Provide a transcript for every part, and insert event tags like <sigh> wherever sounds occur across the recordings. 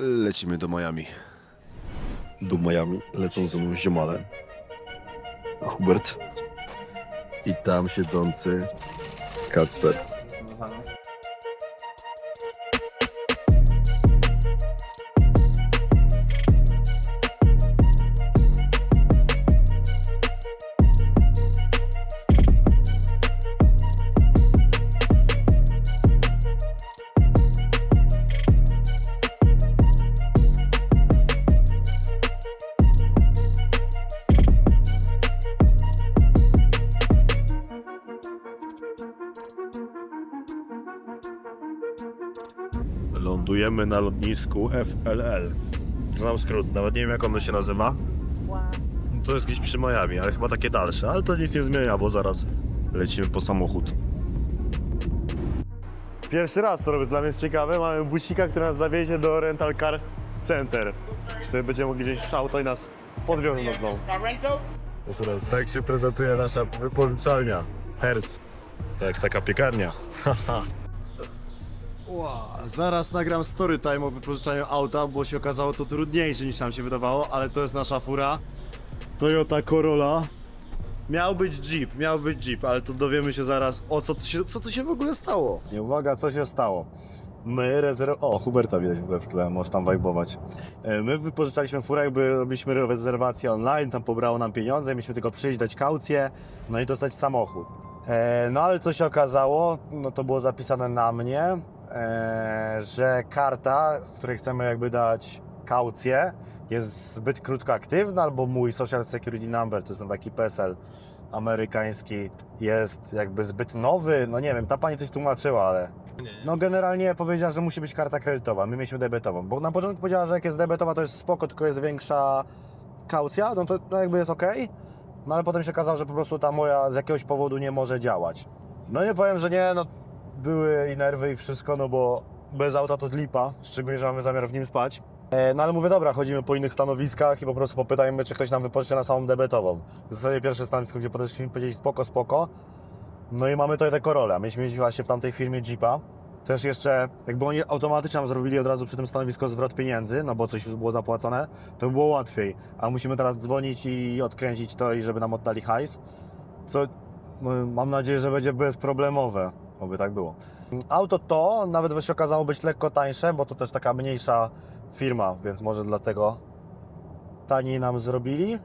Lecimy do Miami. do Miami lecą ze mną ziomale. Hubert i tam siedzący Kacper. Lądujemy na lotnisku FLL. Znam skrót, nawet nie wiem jak ono się nazywa. To jest gdzieś przy Miami, ale chyba takie dalsze, ale to nic nie zmienia, bo zaraz lecimy po samochód. Pierwszy raz to robię, dla mnie jest ciekawe. Mamy busika, który nas zawiezie do Rental Car Center. Wtedy będziemy mogli wziąć auto i nas podwiozą do domu. Proszę raz, tak się prezentuje nasza wypożyczalnia. Herz. Jak taka piekarnia. <laughs> Zaraz nagram story time o wypożyczaniu auta, bo się okazało to trudniejsze niż nam się wydawało, ale to jest nasza fura. Toyota Corolla. Miał być Jeep, miał być Jeep, ale to dowiemy się zaraz o co tu się, co tu się w ogóle stało. Nie uwaga, co się stało. My rezerw... O, Huberta widać w ogóle w tle, możesz tam wajbować. E, My wypożyczaliśmy furę, jakby robiliśmy rezerwację online, tam pobrało nam pieniądze, mieliśmy tylko przyjść, dać kaucję, no i dostać samochód. E, No ale co się okazało, no to było zapisane na mnie, że karta, z której chcemy jakby dać kaucję, jest zbyt krótko aktywna, albo mój Social Security Number, to jest ten taki PESEL amerykański, jest jakby zbyt nowy, no nie wiem, ta pani coś tłumaczyła, ale... No generalnie powiedziała, że musi być karta kredytowa, my mieliśmy debetową, bo na początku powiedziała, że jak jest debetowa to jest spoko, tylko jest większa kaucja, no to no jakby jest ok, no ale potem się okazało, że po prostu ta moja z jakiegoś powodu nie może działać. No nie powiem, że nie, no były i nerwy i wszystko, no bo bez auta to lipa, szczególnie, że mamy zamiar w nim spać. E, No ale mówię, dobra, chodzimy po innych stanowiskach i po prostu popytajmy, czy ktoś nam wypożyczy na samą debetową. W zasadzie pierwsze stanowisko, gdzie podeszliśmy powiedzieli spoko, spoko. No i mamy Toyota Corolla. Myśmy mieli właśnie w tamtej firmie Jeepa. Też jeszcze, jakby oni automatycznie nam zrobili od razu przy tym stanowisku zwrot pieniędzy, no bo coś już było zapłacone, to by było łatwiej. A musimy teraz dzwonić i odkręcić to i żeby nam oddali hajs. Co no, mam nadzieję, że będzie bezproblemowe, oby tak było. Auto to nawet się okazało być lekko tańsze, bo to też taka mniejsza firma, więc może dlatego taniej nam zrobili.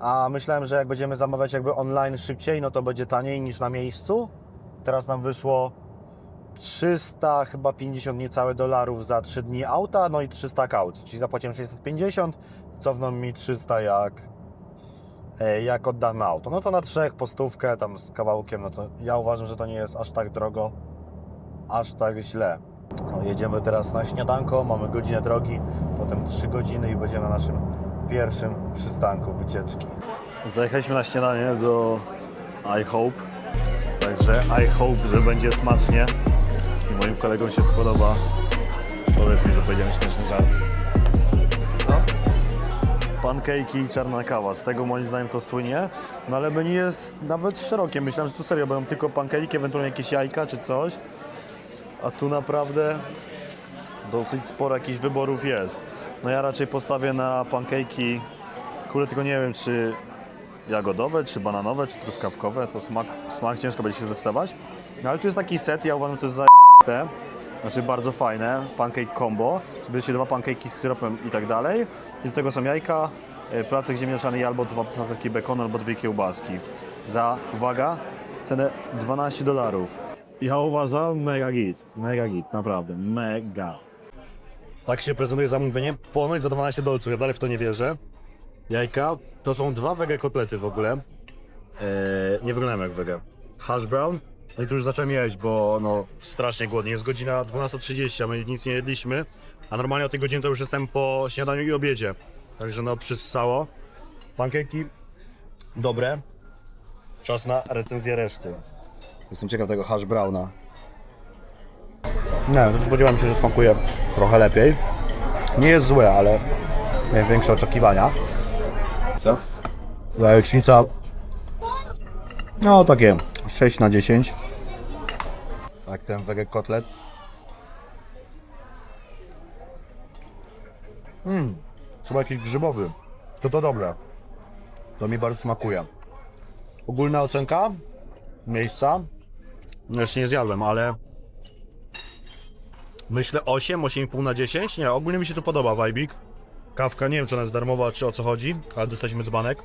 A myślałem, że jak będziemy zamawiać jakby online szybciej, no to będzie taniej niż na miejscu. Teraz nam wyszło 300 chyba 50 niecałe dolarów za 3 dni auta, no i 300 kaucji, czyli zapłaciłem 650, cofną mi 300 jak jak oddamy auto. No to na trzech po stówkę tam z kawałkiem, no to ja uważam, że to nie jest aż tak drogo, aż tak źle. No, jedziemy teraz na śniadanko, mamy godzinę drogi, potem 3 godziny i będziemy na naszym pierwszym przystanku wycieczki. Zajechaliśmy na śniadanie do I Hope, także I hope, że będzie smacznie i moim kolegom się spodoba. Powiedz mi, że powiedziałem śmieszny żart. Pankejki i czarna kawa, z tego moim zdaniem to słynie, no ale menu jest nawet szerokie. Myślałem, że tu serio będą tylko pankejki, ewentualnie jakieś jajka czy coś, a tu naprawdę dosyć sporo jakichś wyborów jest. No ja raczej postawię na pankejki, kurde tylko nie wiem czy jagodowe, czy bananowe, czy truskawkowe, to smak, smak ciężko będzie się zdecydować. No ale tu jest taki set, ja uważam, że to jest za znaczy bardzo fajne, pancake combo, żeby się dwa pankejki z syropem i tak dalej. I do tego są jajka, e, placek ziemniaczany albo dwa placki bekonu, albo dwie kiełbaski. Za, uwaga, cenę 12 dolarów. Ja uważam mega git, mega git, naprawdę, mega. Tak się prezentuje zamówienie, ponoć za 12 dolców, ja dalej w to nie wierzę. Jajka, to są dwa wege kotlety w ogóle. Eee, nie wyglądają jak wege. Hash brown. No i tu już zacząłem jeść, bo no strasznie głodnie. Jest godzina 12.30, a my nic nie jedliśmy. A normalnie o tej godzinie to już jestem po śniadaniu i obiedzie. Także no przyssało. Pankeki dobre. Czas na recenzję reszty. Jestem ciekaw tego hash browna. Nie, no spodziewałem się, że smakuje trochę lepiej. Nie jest złe, ale miałem większe oczekiwania. Co? Jajecznica. No takie 6 na 10. Jak ten wege kotlet. Mmm, są jakiś grzybowy. To to dobre. To mi bardzo smakuje. Ogólna ocenka miejsca. No jeszcze nie zjadłem, ale myślę 8, 8,5 na 10. Nie, ogólnie mi się to podoba, Wajbik. Kawka, nie wiem czy ona jest darmowa, czy o co chodzi, ale dostaliśmy dzbanek.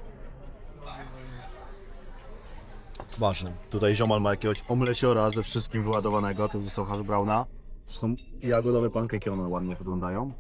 Tutaj ziomal ma jakiegoś omleciora ze wszystkim wyładowanego, to został hash browna. Zresztą jagodowe pankeki one ładnie wyglądają.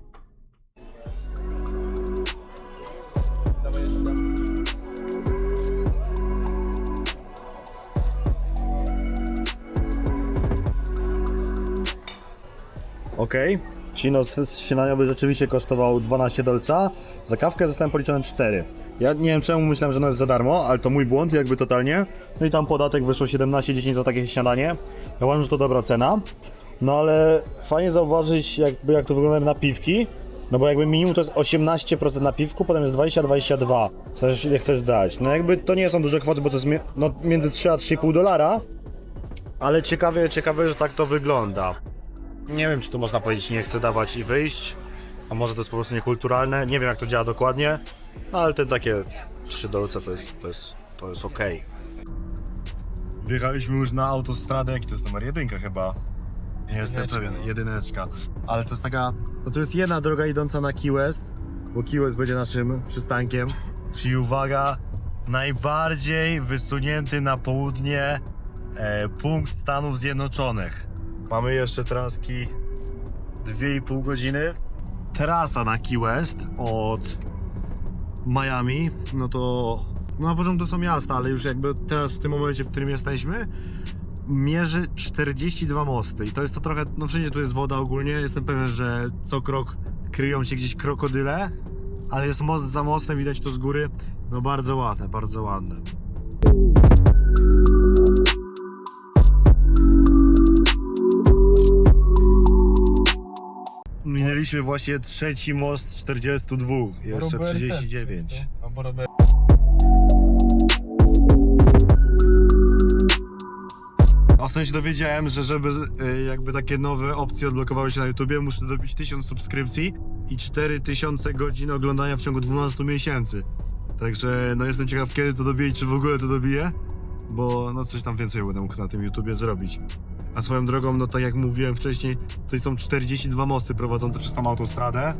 Okej. Cino śniadaniowy rzeczywiście kosztował 12 dolca. Za kawkę zostałem policzony 4. Ja nie wiem czemu myślałem, że ono jest za darmo, ale to mój błąd jakby totalnie. No i tam podatek wyszło 17-10 za takie śniadanie. Ja uważam, że to dobra cena. No ale fajnie zauważyć jakby jak to wygląda na piwki. No bo jakby minimum to jest 18% na piwku, potem jest 20-22. Zależy ile chcesz dać. No jakby to nie są duże kwoty, bo to jest mie- no, między 3 a 3,5 dolara. Ale ciekawe, ciekawe, że tak to wygląda. Nie wiem, czy tu można powiedzieć nie chcę dawać i wyjść, a może to jest po prostu niekulturalne. Nie wiem, jak to działa dokładnie, no ale te takie trzy dolce to jest, to jest, to jest okej. Wjechaliśmy już na autostradę, jaki to jest numer jedynka chyba. Nie jestem pewien, jedyneczka. Ale to jest taka, to tu jest jedna droga idąca na Key West, bo Key West będzie naszym przystankiem. Czyli uwaga, najbardziej wysunięty na południe e, punkt Stanów Zjednoczonych. Mamy jeszcze traski 2,5 godziny. Trasa na Key West od Miami, no to no na początku to są miasta, ale już jakby teraz w tym momencie, w którym jesteśmy, mierzy 42 mosty i to jest to trochę, no wszędzie tu jest woda ogólnie, jestem pewien, że co krok kryją się gdzieś krokodyle, ale jest most za mostem, widać to z góry, no bardzo ładne, bardzo ładne. Minęliśmy właśnie trzeci most z 42, jeszcze 39. Albo Robert. Ostatnio się dowiedziałem, że żeby y, jakby takie nowe opcje odblokowały się na YouTubie, muszę dobić 1000 subskrypcji i 4000 godzin oglądania w ciągu 12 miesięcy. Także no jestem ciekaw kiedy to dobiję i czy w ogóle to dobiję, bo no coś tam więcej będę mógł na tym YouTubie zrobić. A swoją drogą, no tak jak mówiłem wcześniej, tutaj są 42 mosty prowadzące przez tą autostradę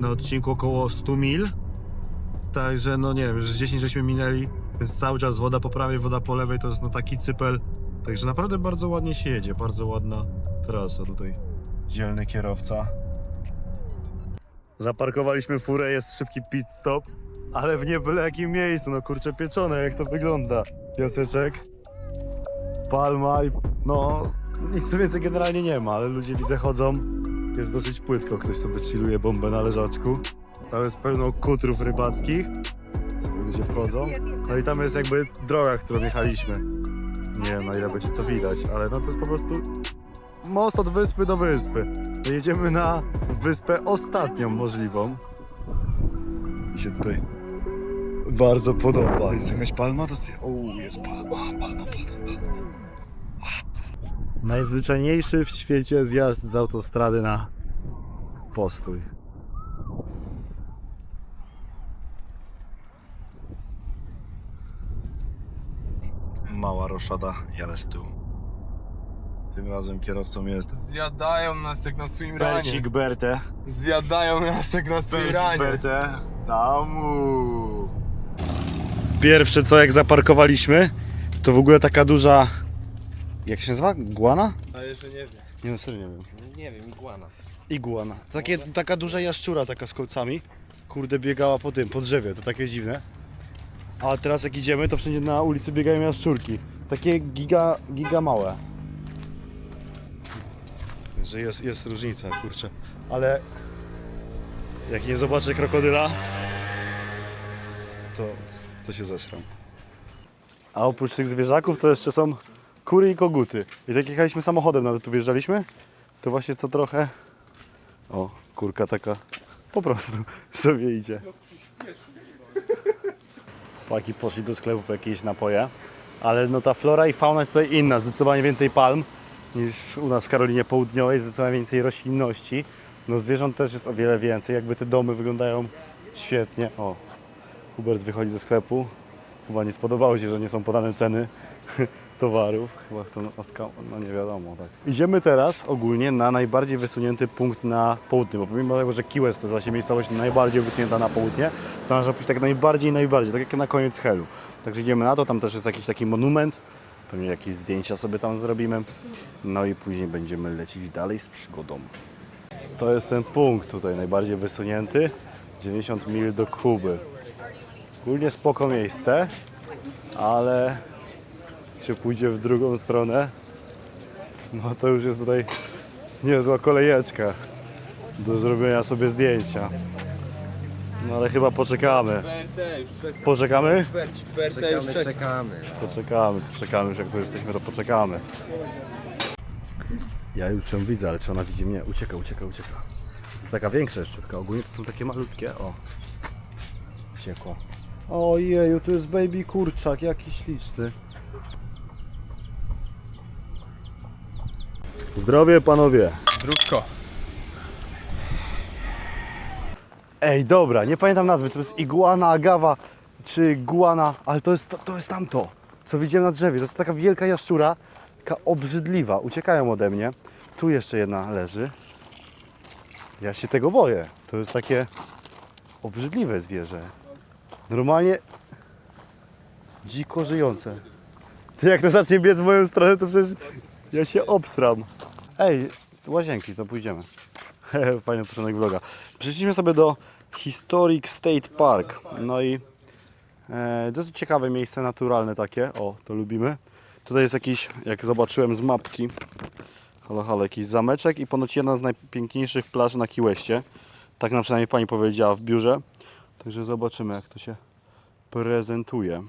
na odcinku około 100 mil. Także no nie wiem, że 10 żeśmy minęli, więc cały czas woda po prawej, woda po lewej, to jest no taki cypel. Także naprawdę bardzo ładnie się jedzie, bardzo ładna trasa tutaj. Dzielny kierowca. Zaparkowaliśmy furę, jest szybki pit stop, ale w nie jakim miejscu, no kurczę pieczone, jak to wygląda. Piaseczek, palma i no nic tu więcej generalnie nie ma, ale ludzie widzę chodzą. Jest dosyć płytko, ktoś sobie chilluje bombę na leżaczku. Tam jest pełno kutrów rybackich, sobie ludzie wchodzą. No i tam jest jakby droga, którą jechaliśmy. Nie wiem na ile będzie to widać, ale no to jest po prostu most od wyspy do wyspy. No jedziemy na wyspę ostatnią możliwą. Mi się tutaj bardzo podoba. Jest jakaś palma? O, jest palma, palma, palma, palma. Najzwyczajniejszy w świecie zjazd z autostrady na postój. Mała roszada, jadę z tyłu. Tym razem kierowcą jest Zjadają nas jak na swoim ranie. Bercik Berte. Zjadają nas jak na swoim Bercik ranie. Berte. Tamu. Pierwsze co jak zaparkowaliśmy, to w ogóle taka duża... Jak się nazywa? Guana? A jeszcze nie wiem. Nie no, serio nie wiem. Nie wiem, iguana. Iguana. Takie, taka duża jaszczura, taka z kolcami. Kurde, biegała po tym, po drzewie, to takie dziwne. A teraz jak idziemy, to wszędzie na ulicy biegają jaszczurki. Takie giga, giga małe. Że jest, jest różnica, kurczę. Ale jak nie zobaczę krokodyla, to, to się zesram. A oprócz tych zwierzaków to jeszcze są kury i koguty. I tak jechaliśmy samochodem, nawet tu wjeżdżaliśmy, to właśnie co trochę... O, kurka taka po prostu <laughs> sobie idzie. Paki poszli do sklepu po jakieś napoje, ale no ta flora i fauna jest tutaj inna, zdecydowanie więcej palm niż u nas w Karolinie Południowej, zdecydowanie więcej roślinności. No zwierząt też jest o wiele więcej, jakby te domy wyglądają świetnie. O, Hubert wychodzi ze sklepu. Chyba nie spodobało się, że nie są podane ceny <laughs> towarów. Chyba chcą oska... no nie wiadomo, tak. Idziemy teraz ogólnie na najbardziej wysunięty punkt na południe, bo pomimo tego, że Key West to jest właśnie miejscowość najbardziej wysunięta na południe, to można pójść tak najbardziej, najbardziej, tak jak na koniec Helu. Także idziemy na to, tam też jest jakiś taki monument, pewnie jakieś zdjęcia sobie tam zrobimy, no i później będziemy lecieć dalej z przygodą. To jest ten punkt tutaj, najbardziej wysunięty, 90 mil do Kuby. Ogólnie spoko miejsce, ale się pójdzie w drugą stronę, no to już jest tutaj niezła kolejeczka do zrobienia sobie zdjęcia. No ale chyba poczekamy. Poczekamy? BRT już czeka. czekamy. Poczekamy, poczekamy, już jak tu jesteśmy, to poczekamy. Ja już ją widzę, ale czy ona widzi mnie? Ucieka, ucieka, ucieka. To jest taka większa jaszczurka, ogólnie to są takie malutkie, o. Uciekła. Ojeju, tu jest baby kurczak, jaki śliczny. Zdrowie panowie. Zdrówko. Ej, dobra, nie pamiętam nazwy, czy to jest iguana agawa, czy guana, ale to jest, to, to jest tamto, co widziałem na drzewie. To jest taka wielka jaszczura, taka obrzydliwa, uciekają ode mnie. Tu jeszcze jedna leży. Ja się tego boję. To jest takie obrzydliwe zwierzę. Normalnie dziko żyjące. Ty jak to zacznie biec w moją stronę, to przecież ja się obsram. Ej, łazienki, to pójdziemy. <laughs> Fajny początek vloga. Przyszliśmy sobie do Historic State Park. No i e, dosyć ciekawe miejsce naturalne takie. O, to lubimy. Tutaj jest jakiś, jak zobaczyłem z mapki, halo, halo, jakiś zameczek i ponoć jedna z najpiękniejszych plaż na Westie. Tak nam przynajmniej pani powiedziała w biurze. Także zobaczymy, jak to się prezentuje.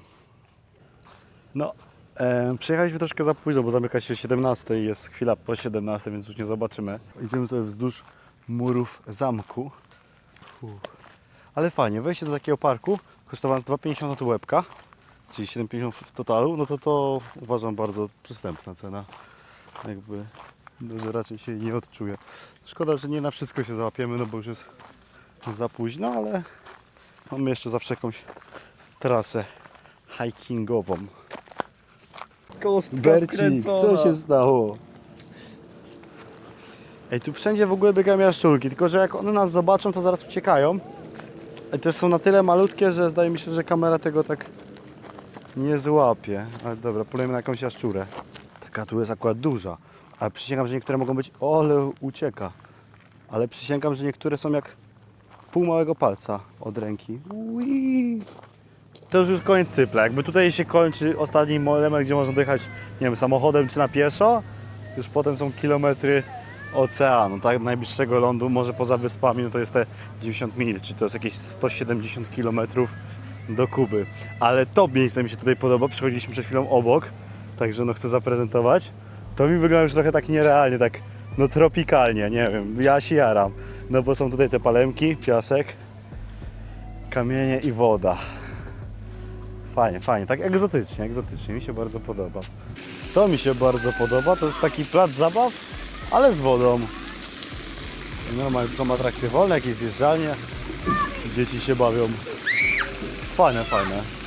No, e, przyjechaliśmy troszkę za późno, bo zamyka się o 17 i jest chwila po 17, więc już nie zobaczymy. Idziemy sobie wzdłuż murów zamku. Ale fajnie, wejście do takiego parku kosztowało nas 2,50 od łebka, czyli 7,50 w totalu, no to to uważam bardzo przystępna cena. Jakby, no, raczej się nie odczuję. Szkoda, że nie na wszystko się załapiemy, no bo już jest za późno, ale mamy jeszcze zawsze jakąś trasę hikingową. Bercik, co się stało? Ej, tu wszędzie w ogóle biegają jaszczurki, tylko że jak one nas zobaczą, to zaraz uciekają. I też są na tyle malutkie, że zdaje mi się, że kamera tego tak nie złapie. Ale dobra, polujemy na jakąś jaszczurę. Taka tu jest akurat duża. Ale przysięgam, że niektóre mogą być... O, ale ucieka. Ale przysięgam, że niektóre są jak pół małego palca od ręki. Ui. To już jest koniec cypla. Jakby tutaj się kończy ostatni element, gdzie można dojechać, nie wiem, samochodem czy na pieszo. Już potem są kilometry oceanu, tak? Najbliższego lądu, może poza wyspami, no to jest te 90 mil, czy to jest jakieś 170 km do Kuby. Ale to miejsce mi się tutaj podoba, przychodziliśmy przed chwilą obok, także no chcę zaprezentować. To mi wygląda już trochę tak nierealnie, tak no tropikalnie, nie wiem, ja się jaram. No bo są tutaj te palemki, piasek, kamienie i woda. Fajnie, fajnie, tak egzotycznie, egzotycznie, mi się bardzo podoba. To mi się bardzo podoba, to jest taki plac zabaw, ale z wodą. Normalnie są atrakcje wolne, jakieś zjeżdżalnie, dzieci się bawią. Fajne, fajne.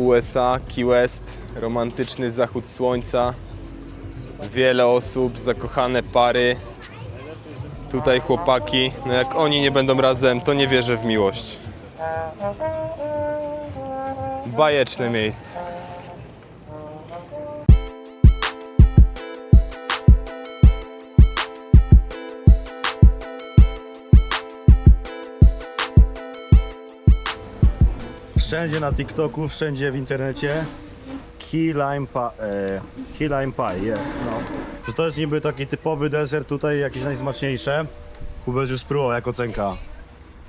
USA, Key West, romantyczny zachód słońca. Wiele osób, zakochane pary. Tutaj chłopaki. No jak oni nie będą razem, to nie wierzę w miłość. Bajeczne miejsce. Wszędzie na TikToku, wszędzie w internecie Key Lime, pa, e, key lime Pie, yeah, no. Że to jest niby taki typowy deser tutaj, jakieś najsmaczniejsze. Hubert już spróbował, jak ocenka.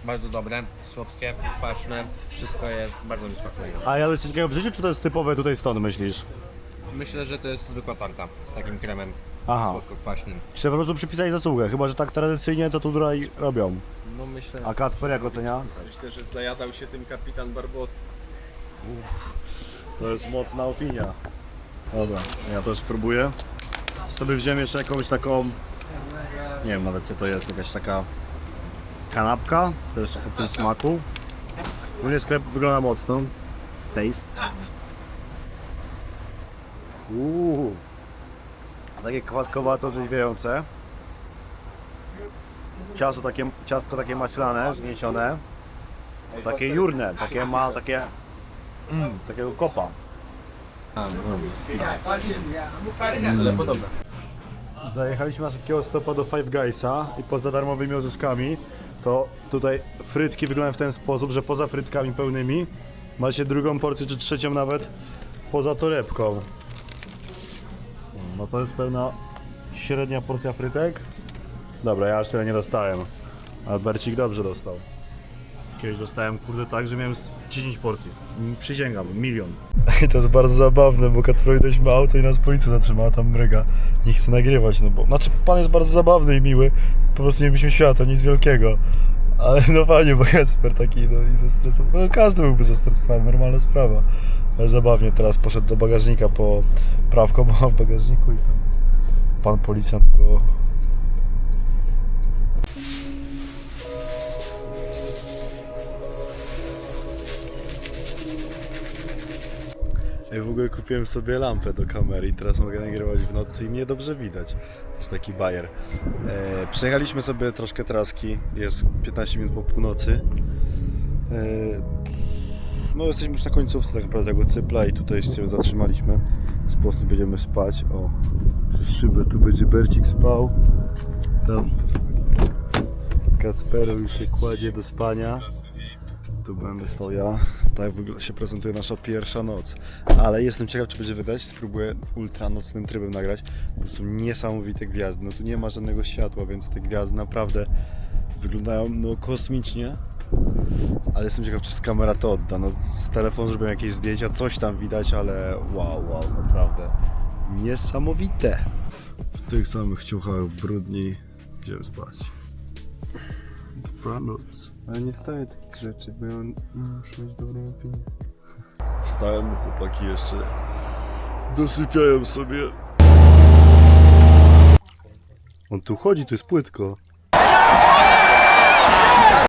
Bardzo dobre, słodkie, kwaśne, wszystko jest, bardzo mi smakuje. A jadłeś coś takiego w życiu, czy to jest typowe tutaj stąd, myślisz? Myślę, że to jest zwykła tarta z takim kremem. Aha. słodko-kwaśnym. Czy po prostu przypisali zasługę, chyba że tak tradycyjnie to tutaj robią. No myślę, A Kacper jak ocenia? myślę, że zajadał się tym kapitan Barbossa. To jest mocna opinia. Dobra, ja też spróbuję. Sobie wziąłem jeszcze jakąś taką, nie wiem nawet co to jest, jakaś taka kanapka, też o tym smaku. Ogólnie sklep wygląda mocno. Taste. Uuu. Takie kwaskowato orzeźwiające. Ciasto takie, ciastko takie maślane, zniesione. Takie jurne, takie ma takie Mm, takiego kopa. Ale podobne. Zajechaliśmy na szybkiego stopa do Five Guysa i poza darmowymi orzeszkami to tutaj frytki wyglądają w ten sposób, że poza frytkami pełnymi macie drugą porcję czy trzecią nawet poza torebką. No to jest pełna średnia porcja frytek. Dobra, ja aż tyle nie dostałem. Albercik dobrze dostał. Kiedyś dostałem kurde tak, że miałem z 10 porcji. Przysięgam, milion. I <laughs> to jest bardzo zabawne, bo Kacprowi daliśmy auto i nas policja zatrzymała, tam mryga. Nie chce nagrywać, no bo... Znaczy, pan jest bardzo zabawny i miły, po prostu nie mieliśmy świata, nic wielkiego. Ale <laughs> no fajnie, bo Kacper taki, no i zestresowany. No każdy byłby zestresowany, normalna sprawa. Ale zabawnie, teraz poszedł do bagażnika po prawko, bo ma w bagażniku i tam pan policjant go Ja w ogóle kupiłem sobie lampę do kamery i teraz mogę nagrywać w nocy i mnie dobrze widać. To jest taki bajer. E, przejechaliśmy sobie troszkę traski, jest 15 minut po północy. E, no jesteśmy już na końcówce tak naprawdę tego cypla i tutaj się zatrzymaliśmy. Z prostu będziemy spać. O, przez szybę tu będzie Bercik spał. Tam Kacpero już się kładzie do spania. Tu będę spał ja. Tak w ogóle się prezentuje nasza pierwsza noc. Ale jestem ciekaw, czy będzie wydać. Spróbuję ultra nocnym trybem nagrać, bo są niesamowite gwiazdy. No tu nie ma żadnego światła, więc te gwiazdy naprawdę wyglądają no kosmicznie. Ale jestem ciekaw, czy z kamera to odda. No z telefonu zrobiłem jakieś zdjęcia, coś tam widać, ale wow, wow, naprawdę niesamowite. W tych samych ciuchach brudni idziemy spać. Dobranoc. Ale nie stawię takich rzeczy, bo ja muszę mieć dobrą opinię. Wstałem, chłopaki jeszcze dosypiają sobie. On tu chodzi, tu jest płytko.